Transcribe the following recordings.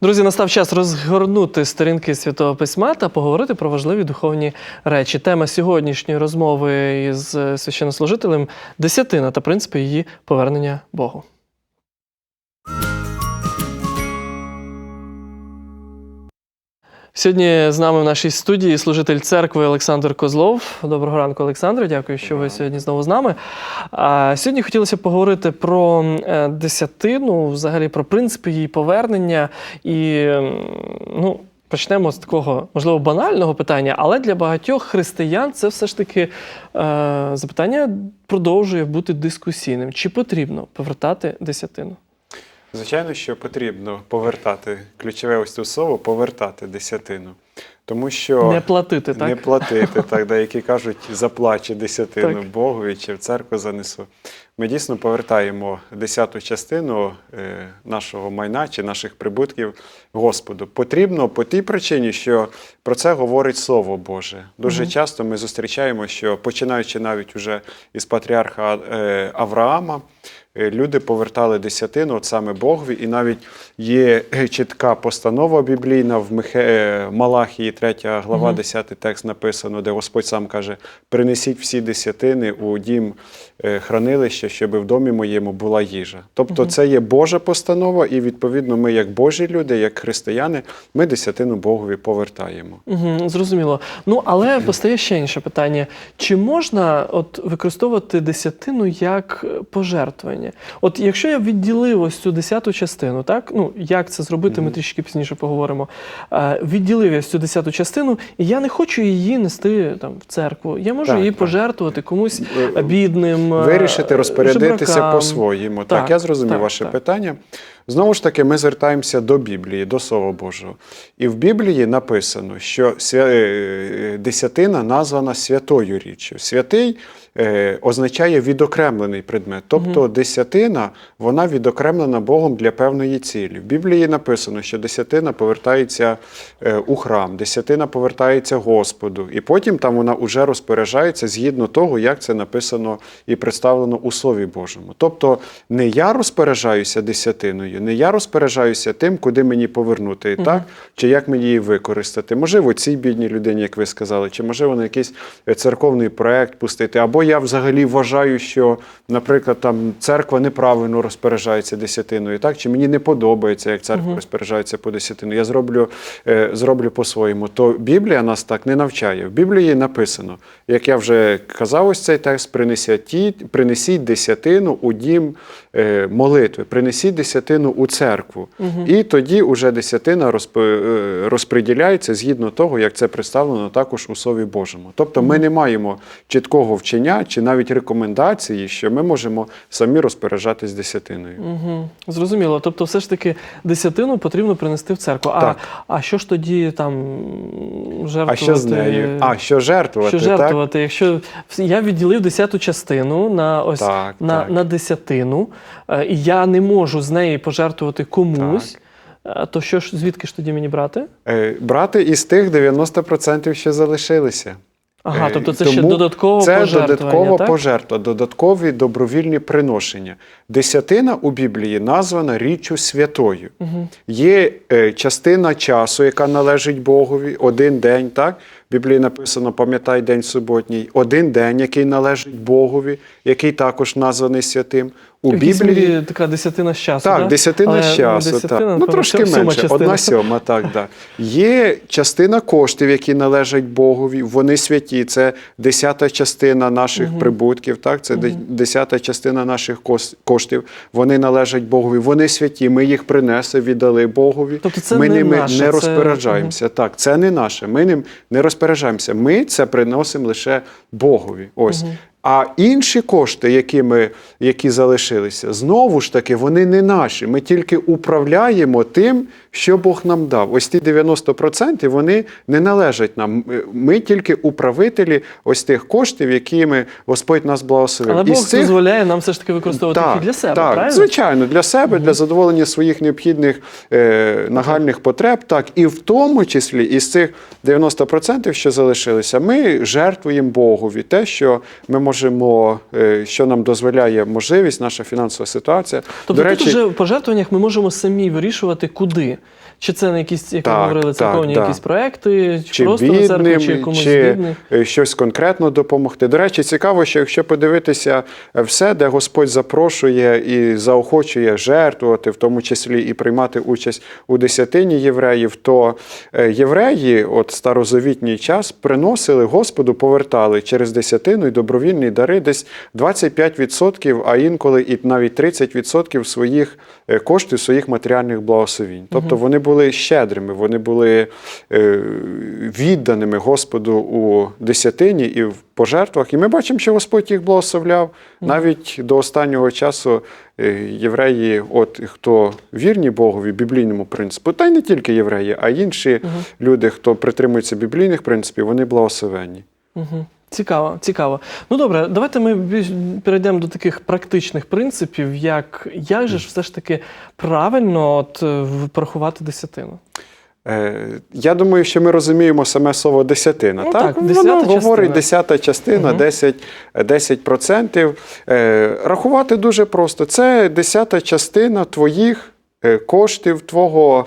Друзі, настав час розгорнути сторінки Святого Письма та поговорити про важливі духовні речі. Тема сьогоднішньої розмови із священнослужителем десятина та принципи її повернення Богу. Сьогодні з нами в нашій студії служитель церкви Олександр Козлов. Доброго ранку, Олександр. Дякую, що ви сьогодні знову з нами. Сьогодні хотілося б поговорити про е, десятину, взагалі про принципи її повернення. І ну, почнемо з такого, можливо, банального питання, але для багатьох християн це все ж таки е, запитання продовжує бути дискусійним. Чи потрібно повертати десятину? Звичайно, що потрібно повертати ключове ось тут слово повертати десятину. Тому що Не платити, так? не платити, так, деякі кажуть, заплаче десятину Так. Богові чи в церкву занесу. Ми дійсно повертаємо десяту частину е, нашого майна чи наших прибутків Господу. Потрібно по тій причині, що про це говорить Слово Боже. Дуже часто ми зустрічаємо, що починаючи навіть уже із патріарха е, Авраама, люди повертали десятину от саме Богові, і навіть є е, чітка постанова біблійна в Михе... е, Малахії, 3 глава, 10 текст написано, де Господь сам каже: принесіть всі десятини у дім е, хранилища, щоб в домі моєму була їжа. Тобто, це є Божа постанова, і відповідно, ми, як Божі люди, як християни, ми десятину Богові повертаємо. Угу, зрозуміло. Ну, але постає ще інше питання: чи можна от використовувати десятину як е, пожертвування? От якщо я відділив ось цю десяту частину, так ну як це зробити, ми трішки пізніше поговоримо. Е, відділив я цю десяту частину, і я не хочу її нести там в церкву. Я можу Так, її так. пожертвувати комусь Е, бідним, е, Вирішити розпорядитися жебракам. по-своєму. Так, Так, я зрозумів так, ваше так. питання. Знову ж таки, ми звертаємося до Біблії, до Слова Божого. І в Біблії написано, що свя... е, десятина названа святою річчю. Святий е, означає відокремлений предмет. Тобто десятина вона відокремлена Богом для певної цілі. В Біблії написано, що десятина повертається е, у храм, десятина повертається Господу, і потім там вона уже розпоряджається згідно того, як це написано і представлено у Слові Божому. Тобто не я розпоряджаюся десятиною, не я розпоряджаюся тим, куди мені повернути, так? чи як мені її використати. Можливо, цій бідній людині, як ви сказали, чи можливо на якийсь е, церковний проект пустити. Або я взагалі вважаю, що, наприклад, там церква неправильно розпоряджається десятиною, так? чи мені не подобається, як церква розпоряджається по десятину. Я зроблю, е, зроблю по-своєму. То Біблія нас так не навчає. В Біблії написано, як я вже казав, ось цей текст, принесіть, принесіть десятину у дім молитви, принесіть десятину у церкву. І тоді уже десятина розп- е, розподіляється згідно того, як це представлено також у Слові Божому. Тобто ми не маємо чіткого вчення чи навіть рекомендації, що ми можемо самі розпоряджатись десятиною. Угу. Зрозуміло. Тобто, все ж таки, десятину потрібно принести в церкву. А, Так. а що ж тоді там жертвувати? А що з нею? А що жертвувати? Що так? жертвувати? Якщо я відділив десяту частину на ось Так, на, так. на десятину, е, і я не можу з неї пожертвувати комусь, е, то що ж звідки ж тоді мені брати? Е, Брати із тих 90%, що залишилися. Ага, Е, тобто це тому ще додатково Це пожертвування, додаткова так? пожертва, додаткові добровільні приношення. Десятина у Біблії названа річчю святою. Є е, частина часу, яка належить Богові, один день, так? В Біблії написано, пам'ятай день суботній, один день, який належить Богові, який також названий святим. У В Біблії мірі така десятина з часу. так, да? десятина Але, з ну, часу. десятина, так. Ну, трошки менше, частина. одна сьома, так, да. Є частина коштів, які належать Богові, вони святі. Це десята частина наших прибутків, так? це де- десята частина наших коштів. Вони належать Богові, вони святі. Ми їх принесли, віддали Богові. Тобто це ми не ними наше, не це- розпоряджаємося. Так, це не наше. Ми ним не розпоряджаємося. Ми це приносимо лише Богові. Ось. А інші кошти, які, ми, які залишилися, знову ж таки, вони не наші. Ми тільки управляємо тим, що Бог нам дав. Ось ті 90% вони не належать нам. Ми тільки управителі ось тих коштів, якими Господь нас благословив. Але Із Бог цих- дозволяє нам все ж таки використовувати їх і для себе, так, правильно? звичайно, для себе, для задоволення своїх необхідних е, нагальних потреб, так і в тому числі із цих 90%, що залишилися, ми жертвуємо Богові те, що ми можемо, е, що нам дозволяє можливість, наша фінансова ситуація. Тобто До тут речі, вже в пожертвуваннях ми можемо самі вирішувати, куди. Чи це на якісь, як Так, говорили, так, церковні да. якісь проекти, чи, чи просто на церкву, бідним, чи комусь чи бідних. е, щось конкретно допомогти. До речі, цікаво, що якщо подивитися е, все, де Господь запрошує і заохочує жертвувати, в тому числі і приймати участь у десятині євреїв, то е, євреї, от старозавітній час, приносили Господу, повертали через десятину і добровільні дари десь 25%, а інколи і навіть 30% своїх е, коштів, своїх матеріальних благословінь. Тобто вони були щедрими, вони були е, відданими Господу у десятині і в пожертвах. І ми бачимо, що Господь їх благословляв. Навіть до останнього часу е, євреї, от хто вірні Богові, біблійному принципу, та й не тільки євреї, а й інші люди, хто притримується біблійних принципів, вони благословенні. Угу. Цікаво, цікаво. Ну добре, давайте ми перейдемо до таких практичних принципів, як, як же ж все ж таки правильно от, е, порахувати десятину. Е, Я думаю, що ми розуміємо саме слово десятина. Ну, так? так, Воно говорить десята частина, 10, 10%. Е, Рахувати дуже просто. Це десята частина твоїх коштів, твого,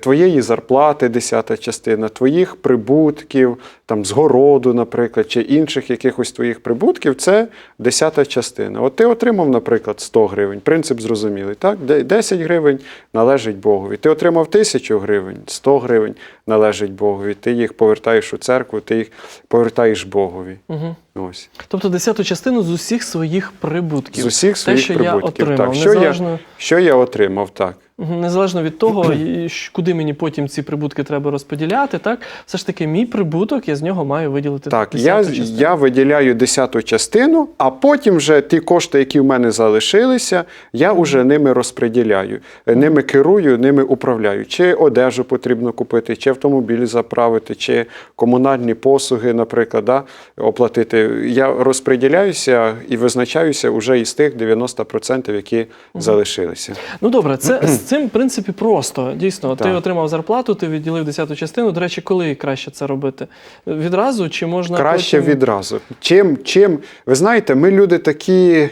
твоєї зарплати, десята частина, твоїх прибутків, там, з городу, наприклад, чи інших якихось твоїх прибутків, це десята частина. От ти отримав, наприклад, 100 гривень. Принцип зрозумілий. Так? Де- 10 гривень належить Богові. Ти отримав 1000 гривень, 100 гривень належить Богові. Ти їх повертаєш у церкву, ти їх повертаєш Богові. Угу. Ось. Тобто десяту частину з усіх своїх прибутків. З усіх своїх Те, що прибутків. я отримав, так. Що, я, незалежно, що я отримав, так. Незалежно від того, куди мені потім ці прибутки треба розподіляти, так? Все ж таки, мій прибуток, я з нього маю виділити Так, я, частину. я виділяю десяту частину, а потім вже ті кошти, які в мене залишилися, я вже ними розподіляю, ними керую, ними управляю. Чи одежу потрібно купити, чи автомобіль заправити, чи комунальні послуги, наприклад, да, оплатити. Я розподіляюся і визначаюся вже із тих 90%, які залишилися. Ну добре, це цим в принципі просто. Дійсно, ти Так. отримав зарплату, ти відділив десяту частину. До речі, коли краще це робити? Відразу чи можна Краще потім... відразу. Чим, чим, ви знаєте, ми люди такі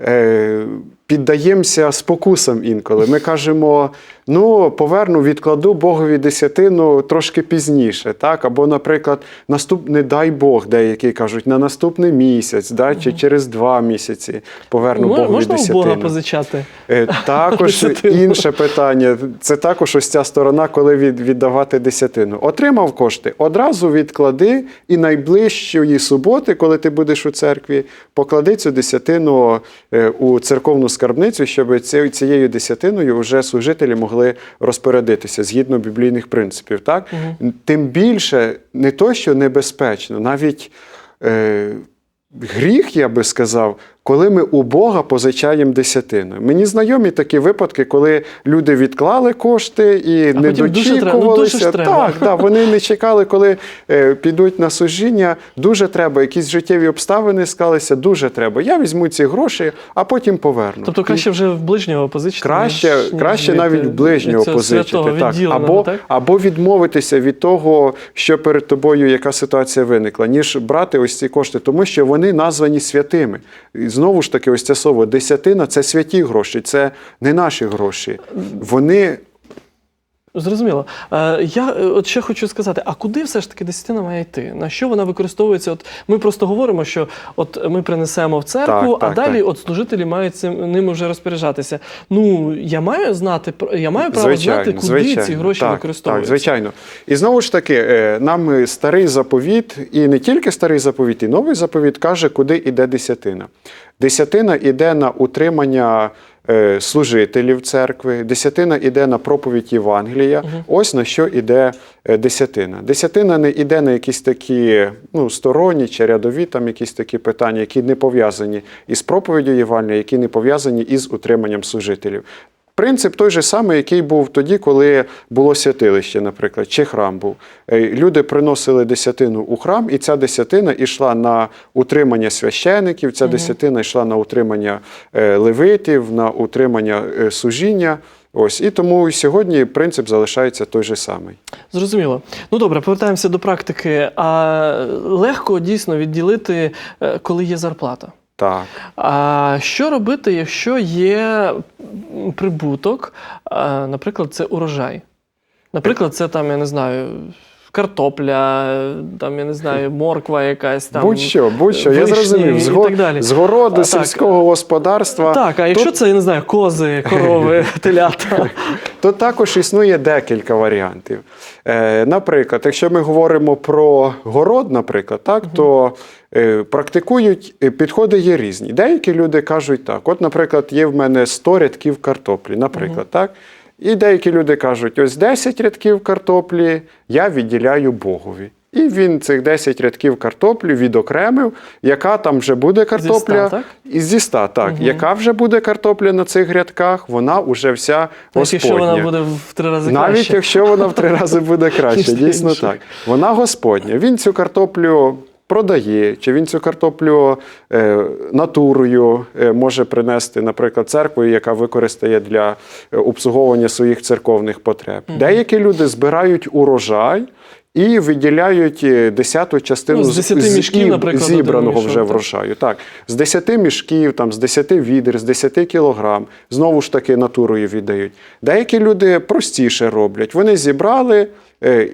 е, піддаємося спокусам інколи. Ми кажемо, ну, поверну, відкладу Богові десятину трошки пізніше. Так? Або, наприклад, наступ, не дай Бог, деякі кажуть, на наступний місяць, да? чи через два місяці поверну Мо- Богові можна у десятину. Бога позичати? Е, Також інше питання. Це також ось ця сторона, коли від, віддавати десятину. Отримав кошти, одразу відклади і найближчої суботи, коли ти будеш у церкві, поклади цю десятину е, у церковну скарбницю, щоб цією десятиною вже служителі могли розпорядитися згідно біблійних принципів. Так? Тим більше не то, що небезпечно, навіть. Е, Гріх, я би сказав, коли ми у Бога позичаємо десятину. Мені знайомі такі випадки, коли люди відклали кошти і А не. Ну, дочікувалися. треба. Так, да, вони не чекали, коли е, підуть на служіння. Дуже треба, якісь життєві обставини склалися, дуже треба. Я візьму ці гроші, а потім поверну. Тобто краще вже в ближнього позичити. Краще, ніж- ніж краще від, навіть е, ближнього позичити. Так. Або, так? або відмовитися від того, що перед тобою яка ситуація виникла, ніж брати ось ці кошти, тому що вони названі святими. Знову ж таки, ось це слово десятина це святі гроші, це не наші гроші. Вони Зрозуміло. Е, я е, от ще хочу сказати: а куди все ж таки десятина має йти? На що вона використовується? От ми просто говоримо, що от ми принесемо в церкву, Так, а так, далі так. от служителі мають цим ними вже розпоряджатися. Ну я маю знати я маю право знати, куди ці гроші так, використовуються. Так, звичайно. І знову ж таки, е, нам старий заповіт, і не тільки старий заповіт, і новий заповіт каже, куди йде десятина. Десятина йде на утримання. Е, Служителів церкви, десятина йде на проповідь Євангелія. Ось на що йде е, десятина. Десятина не йде на якісь такі ну, сторонні чи рядові там якісь такі питання, які не пов'язані із проповіддю Євангелія, які не пов'язані із утриманням служителів. Принцип той же самий, який був тоді, коли було святилище, наприклад, чи храм був. Е, Люди приносили десятину у храм, і ця десятина йшла на утримання священиків, ця десятина йшла на утримання е, левитів, на утримання е, служіння Ось і тому сьогодні принцип залишається той же самий. Зрозуміло. Ну добре, повертаємося до практики. А легко дійсно відділити, коли є зарплата. Так. А що робити, якщо є прибуток, наприклад, це урожай? Наприклад, це там, я не знаю, картопля, е, там, я не знаю, морква якась там. будь-що, будь-що, я зрозумів. З, го- з городу, А, так. сільського господарства. Так, а якщо Тут- це, я не знаю, кози, корови, телята. То також існує декілька варіантів. Е, наприклад, якщо ми говоримо про город, наприклад, так, то е, практикують е, підходи є різні. Деякі люди кажуть так: от, наприклад, є в мене 100 рядків картоплі, наприклад, так. І деякі люди кажуть, ось 10 рядків картоплі я відділяю Богові. І він цих 10 рядків картоплі відокремив, яка там вже буде картопля. так? І зі 100, так. Яка вже буде картопля на цих рядках, вона вже вся Навіть Господня. якщо вона буде в три рази Навіть якщо вона в три рази буде краще, дійсно так. Вона Господня. Він цю картоплю продає, чи він цю картоплю е, натурою е, може принести, наприклад, церквою, яка використає для е, обслуговування своїх церковних потреб. Деякі люди збирають урожай. І виділяють десяту частину Ну, з 10 з- мішків, наприклад, зібраного мішок, вже врожаю. Так, з 10 мішків, там, з 10 відер, з 10 кілограм, знову ж таки натурою віддають. Деякі люди простіше роблять. Вони зібрали,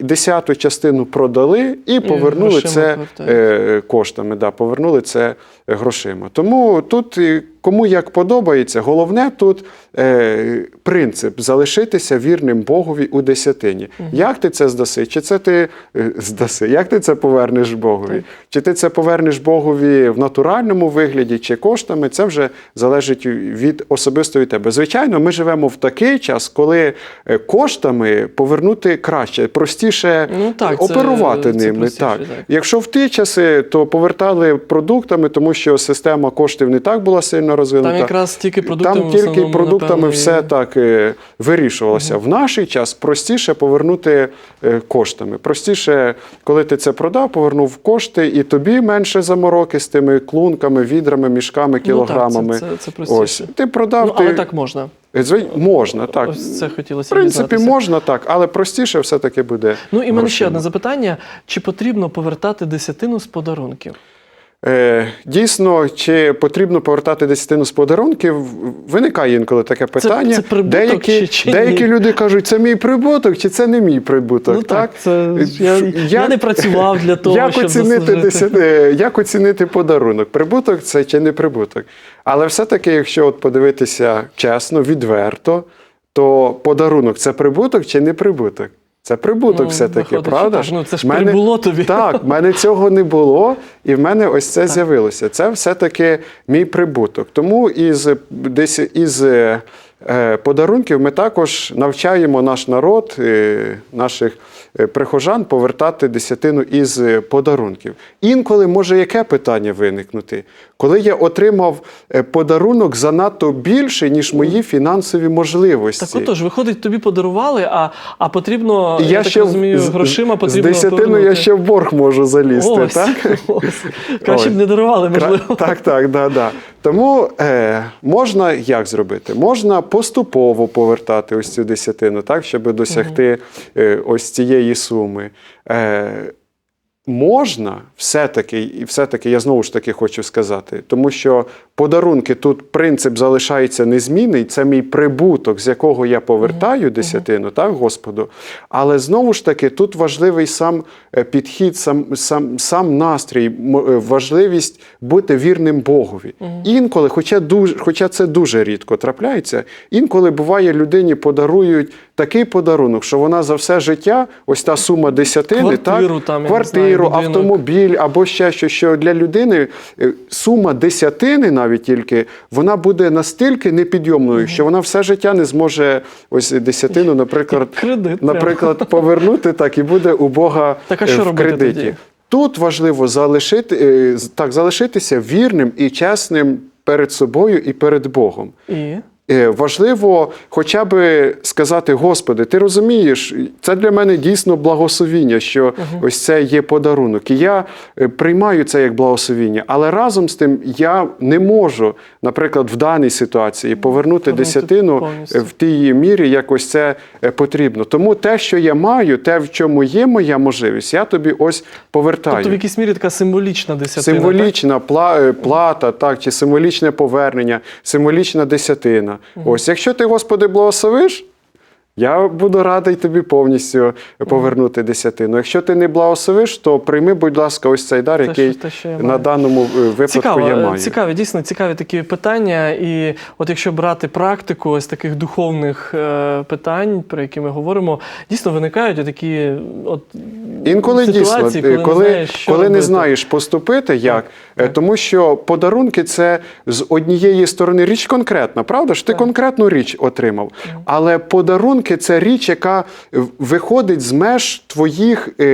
десяту частину продали і повернули грошима це повертають. е, коштами. Да, повернули це е, грошима. Тому тут е, кому як подобається, головне тут е, принцип залишитися вірним Богові у десятині. Як ти це здаси? Чи це ти е, здаси? Як ти це повернеш Богові? Чи ти це повернеш Богові в натуральному вигляді, чи коштами? Це вже залежить від особистої тебе. Звичайно, ми живемо в такий час, коли е, коштами повернути краще, простіше Ну, так, оперувати це ними. простіше, так. так. Якщо в ті часи, то повертали продуктами, тому що система коштів не так була сильно розвинута. Там якраз тільки продуктами Там тільки основному, продуктами напевно, і- все так е, вирішувалося. В наш час простіше повернути е, коштами. Простіше, коли ти це продав, повернув кошти, і тобі менше замороки з тими клунками, відрами, мішками, Ну, так, кілограмами. це, це, це простіше. Ось ти продав, Ну, ти але так можна. Е, можна так. Ось це В хотілося принципі, дізнатися. можна так, але простіше все-таки буде. Ну і мене ще одне запитання: чи потрібно повертати десятину з подарунків? Е, дійсно, чи потрібно повертати десятину з подарунків? Виникає інколи таке питання. це прибуток деякі, чи- чи деякі ні? люди кажуть, це мій прибуток, чи це не мій прибуток. ну так, це Е, я, я не працював для того, як щоб оцінити, заслужити. десят- е, як оцінити подарунок? Прибуток це чи не прибуток? Але все-таки, якщо от подивитися чесно, відверто, то подарунок це прибуток чи не прибуток? Це прибуток Ну, все-таки, правда? так. Ну, це ж мене- прибуло тобі. Так, в мене цього не було, і в мене ось це з'явилося. Це все-таки мій прибуток. Тому із десь із е, е, подарунків ми також навчаємо наш народ, е, наших прихожан повертати десятину із е, подарунків. Інколи може яке питання виникнути? Коли я отримав е, подарунок занадто більше, ніж мої фінансові можливості. Так отож, виходить, тобі подарували, а, а потрібно, І я, так розумію, з- грошима з потрібно десятину я ще в борг можу залізти, Ось, так? ось. Краще б не дарували, можливо. Так, так, да, да. Тому е, можна як зробити? Можна поступово повертати ось цю десятину, так, щоб досягти е, ось цієї суми. Е, Можна все-таки, і все-таки я знову ж таки хочу сказати, тому що подарунки тут принцип залишається незмінний. Це мій прибуток, з якого я повертаю десятину, так, Господу. Але знову ж таки, тут важливий сам е, підхід, сам, сам, сам настрій, е, важливість бути вірним Богові. Інколи, хоча, дуже, хоча це дуже рідко трапляється, інколи буває людині подарують такий подарунок, що вона за все життя, ось та сума десятини, Квартиру так, там, квартиру, знаю, автомобіль або ще щось, що для людини е, сума десятини навіть тільки вона буде настільки непідйомною, що вона все життя не зможе ось десятину, наприклад, Кредит наприклад, повернути так і буде у Бога Так, а е, що в кредиті. тоді? Тут важливо залишити е, так, залишитися вірним і чесним перед собою і перед Богом. І? Е, важливо хоча б сказати: Господи, ти розумієш, це для мене дійсно благословіння, що ось це є подарунок. І я е, приймаю це як благословіння, але разом з тим я не можу, наприклад, в даній ситуації повернути Повернути десятину повністю. в тій мірі, як ось це е, потрібно. Тому те, що я маю, те, в чому є моя можливість, я тобі ось повертаю. Тобто в якійсь мірі така символічна десятина. Символічна е, плата, так, чи символічне повернення, символічна десятина. Ось, якщо ти, Господи, благословиш, я буду радий тобі повністю повернути десятину. Якщо ти не благословиш, то прийми, будь ласка, ось цей дар, Те, який те, що на маю. даному е, випадку Цікаво, я е, маю. цікаві, дійсно цікаві такі питання. І от якщо брати практику ось таких духовних е, питань, про які ми говоримо, дійсно виникають такі от Інколи ситуації, дійсно, коли, коли, не знаєш, що коли не знаєш поступити, як, так. тому що подарунки це з однієї сторони річ конкретна, правда ж? Ти Так. конкретну річ отримав. Але подарунки це річ, яка виходить з меж твоїх е,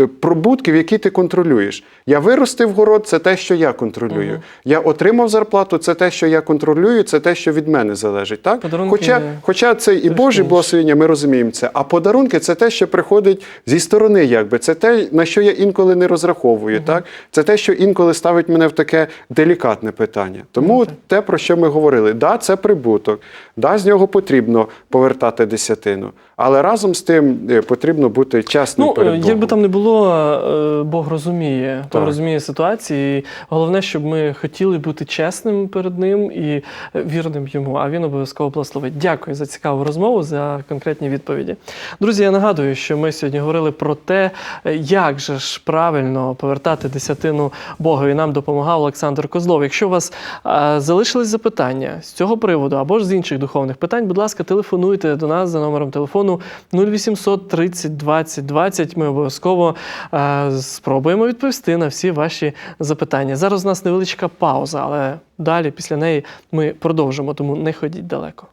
е, прибутків, які ти контролюєш. Я виростив город, це те, що я контролюю. Я отримав зарплату, це те, що я контролюю, це те, що від мене залежить. Так? Подарунки Хоча, хоча це і Божі благословення, ми розуміємо це. А подарунки це те, що приходить зі сторони, якби це те, на що я інколи не розраховую. Так? Це те, що інколи ставить мене в таке делікатне питання. Тому те, про що ми говорили, да, це прибуток, да, з нього потрібно повертати десятину. Але разом з тим е, потрібно бути чесним Ну, перед е, Богом. як би там не було, е, Бог розуміє, Бог розуміє ситуації. І Головне, щоб ми хотіли бути чесним перед ним і вірним йому, а він обов'язково благословить. Дякую за цікаву розмову, за конкретні відповіді. Друзі, я нагадую, що ми сьогодні говорили про те, як же ж правильно повертати десятину Богу. І нам допомагав Олександр Козлов. Якщо у вас залишились запитання з цього приводу або ж з інших духовних питань, будь ласка, телефонуйте до нас за номером телефону 0800 30 20 20. Ми обов'язково е, спробуємо відповісти на всі ваші запитання. Зараз у нас невеличка пауза, але далі після неї ми продовжимо, тому не ходіть далеко.